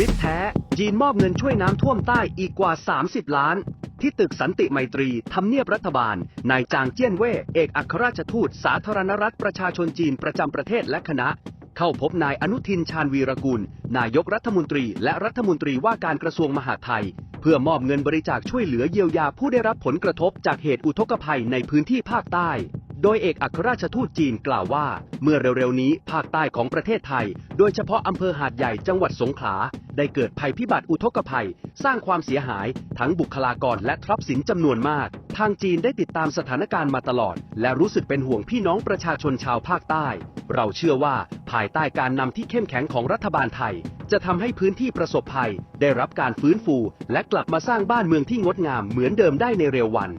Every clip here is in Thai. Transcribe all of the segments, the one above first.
มิตรแท้ จีนมอบเงินช่วยน้ำท่วมใต้อีกกว่า 30 ล้าน ที่ตึกสันติไมตรีทำเนียบรัฐบาล นายจางเจี้ยนเว่ยเอกอัครราชทูต สาธารณรัฐประชาชนจีนประจำประเทศและคณะ เข้าพบนายอนุทินชาญวีรกุล นายกรัฐมนตรีและรัฐมนตรีว่าการกระทรวงมหาดไทย เพื่อมอบเงินบริจาคช่วยเหลือเยียวยาผู้ได้รับผลกระทบจากเหตุอุทกภัยในพื้นที่ภาคใต้ โดยเอกอัครราชทูตจีนกล่าวว่า เมื่อเร็วๆนี้ภาคใต้ของประเทศไทย โดยเฉพาะอำเภอหาดใหญ่จังหวัดสงขลา ได้เกิดภัยพิบัติอุทกภัย สร้างความเสียหาย ทั้งบุคลากรและทรัพย์สินจำนวนมาก ทางจีนได้ติดตามสถานการณ์มาตลอด และรู้สึกเป็นห่วงพี่น้องประชาชนชาวภาคใต้ เราเชื่อว่าภายใต้การนำที่เข้มแข็งของรัฐบาลไทย จะทำให้พื้นที่ประสบภัย ได้รับการฟื้นฟู และกลับมาสร้างบ้านเมืองที่งดงามเหมือนเดิมได้ในเร็ววัน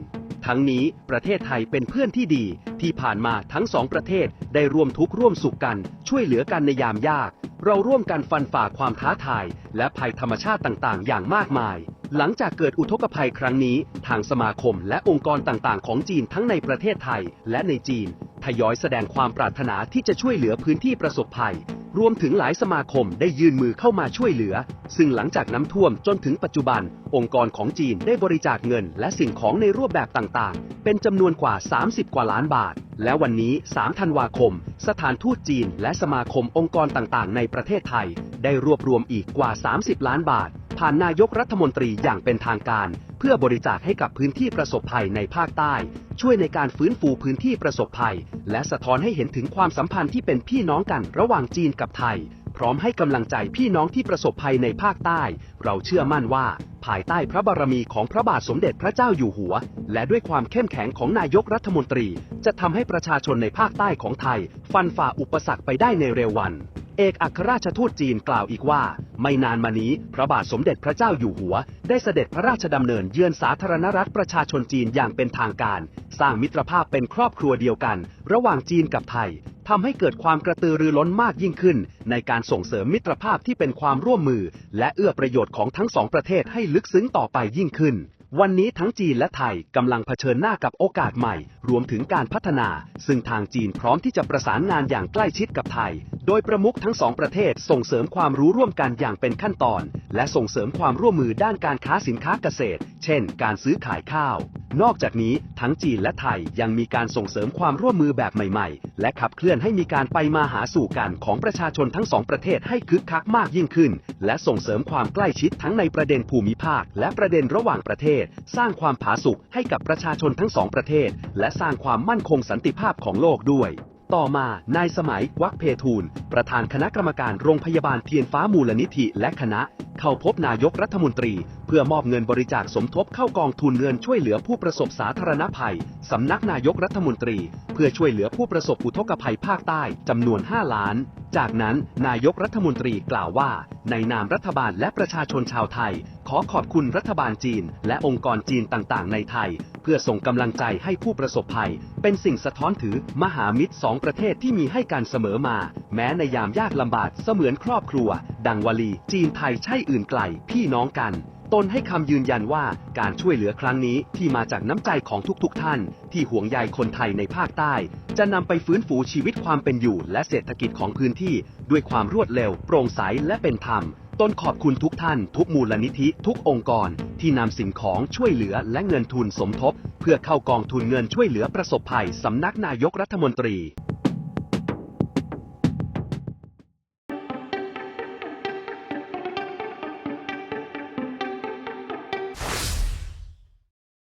ทั้งนี้ประเทศไทยเป็นเพื่อนที่ดี ที่ผ่านมาทั้งสองประเทศได้ร่วมทุกข์ร่วมสุขกัน ช่วยเหลือกันในยามยาก เราร่วมกันฟันฝ่าความท้าทาย และภัยธรรมชาติต่างๆ อย่างมากมาย หลังจากเกิดอุทกภัยครั้งนี้ ทางสมาคมและองค์กรต่างๆ ของจีนทั้งในประเทศไทยและในจีนทยอยแสดงความปรารถนาที่จะช่วยเหลือพื้นที่ประสบภัย รวมถึงหลายสมาคมได้ยื่นมือเข้ามาช่วยเหลือ ซึ่งหลังจากน้ำท่วมจนถึงปัจจุบัน องค์กรของจีนได้บริจาคเงิน และสิ่งของในรูปแบบต่างๆ เป็นจำนวนกว่า 30 กว่าล้านบาท และวันนี้ 3 ธันวาคม สถานทูตจีน และสมาคมองค์กรต่างๆ ในประเทศไทย ได้รวบรวมอีกกว่า 30 ล้านบาท ผ่านนายกรัฐมนตรีอย่างเป็นทางการ เพื่อบริจาคให้กับพื้นที่ประสบภัยในภาคใต้ ช่วยในการฟื้นฟูพื้นที่ประสบภัย และสะท้อนให้เห็นถึงความสัมพันธ์ที่เป็นพี่น้องกันระหว่างจีนกับไทย พร้อมให้กำลังใจพี่น้องที่ประสบภัยในภาคใต้ เราเชื่อมั่นว่า ภายใต้พระบารมีของพระบาทสมเด็จพระเจ้าอยู่หัว และด้วยความเข้มแข็งของนายกรัฐมนตรี จะทำให้ประชาชนในภาคใต้ของไทย ฟันฝ่าอุปสรรคไปได้ในเร็ววัน เอกอัครราชทูตจีนกล่าวอีกว่า ไม่นานมานี้ พระบาทสมเด็จพระเจ้าอยู่หัว ได้เสด็จพระราชดำเนินเยือนสาธารณรัฐประชาชนจีนอย่างเป็นทางการ สร้างมิตรภาพเป็นครอบครัวเดียวกัน ระหว่างจีนกับไทยทำให้เกิดความกระตือรือร้นมากยิ่งขึ้น ในการส่งเสริมมิตรภาพที่เป็นความร่วมมือ และเอื้อประโยชน์ของทั้งสองประเทศให้ลึกซึ้งต่อไปยิ่งขึ้นวันนี้ทั้งจีนและไทยกำลังเผชิญหน้ากับโอกาสใหม่ รวมถึงการพัฒนา ซึ่งทางจีนพร้อมที่จะประสานงานอย่างใกล้ชิดกับไทย โดยประมุขทั้งสองประเทศส่งเสริมความรู้ร่วมกันอย่างเป็นขั้นตอน และส่งเสริมความร่วมมือด้านการค้าสินค้าเกษตร เช่น การซื้อขายข้าว นอกจากนี้ทั้งจีนและไทยยังมีการส่งเสริมความร่วมมือแบบใหม่ๆ และขับเคลื่อนให้มีการไปมาหาสู่กันของประชาชนทั้งสองประเทศให้คึกคักมากยิ่งขึ้น และส่งเสริมความใกล้ชิดทั้งในประเด็นภูมิภาค และประเด็นระหว่างประเทศ สร้างความผาสุกให้กับประชาชนทั้งสองประเทศ และสร้างความมั่นคงสันติภาพของโลกด้วย ต่อมานายสมัยวักเพทูล ประธานคณะกรรมการโรงพยาบาลเทียนฟ้ามูลนิธิและคณะ เข้าพบนายกรัฐมนตรี เพื่อมอบเงินบริจาคสมทบเข้ากองทุนเงินช่วยเหลือผู้ประสบสาธารณภัย สำนักนายกรัฐมนตรี เพื่อช่วยเหลือผู้ประสบอุทกภัยภาคใต้จำนวน 5 ล้าน จากนั้นนายกรัฐมนตรีกล่าวว่า ในนามรัฐบาลและประชาชนชาวไทย ขอขอบคุณรัฐบาลจีน และองค์กรจีนต่างๆ ในไทย เพื่อส่งกำลังใจให้ผู้ประสบภัย เป็นสิ่งสะท้อนถือมหามิตรสองประเทศที่มีให้การเสมอมา แม้ในยามยากลำบากเสมือนครอบครัว ดังวลี จีนไทยใช่อื่นไกล พี่น้องกัน ตนให้คำยืนยันว่าการช่วยเหลือครั้งนี้ที่มาจากน้ำใจของทุกๆทท่าน ที่ห่วงใยคนไทยในภาคใต้ จะนำไปฟื้นฟูชีวิตความเป็นอยู่ และเศรษฐกิจของพื้นที่ ด้วยความรวดเร็ว โปร่งใสและเป็นธรรมตนขอบคุณทุกท่าน ทุกมูลนิธิ ทุกองค์กร ที่นำสิ่งของช่วยเหลือและเงินทุนสมทบ เพื่อเข้ากองทุนเงินช่วยเหลือประสบภัยสำนักนายกรัฐมนตรี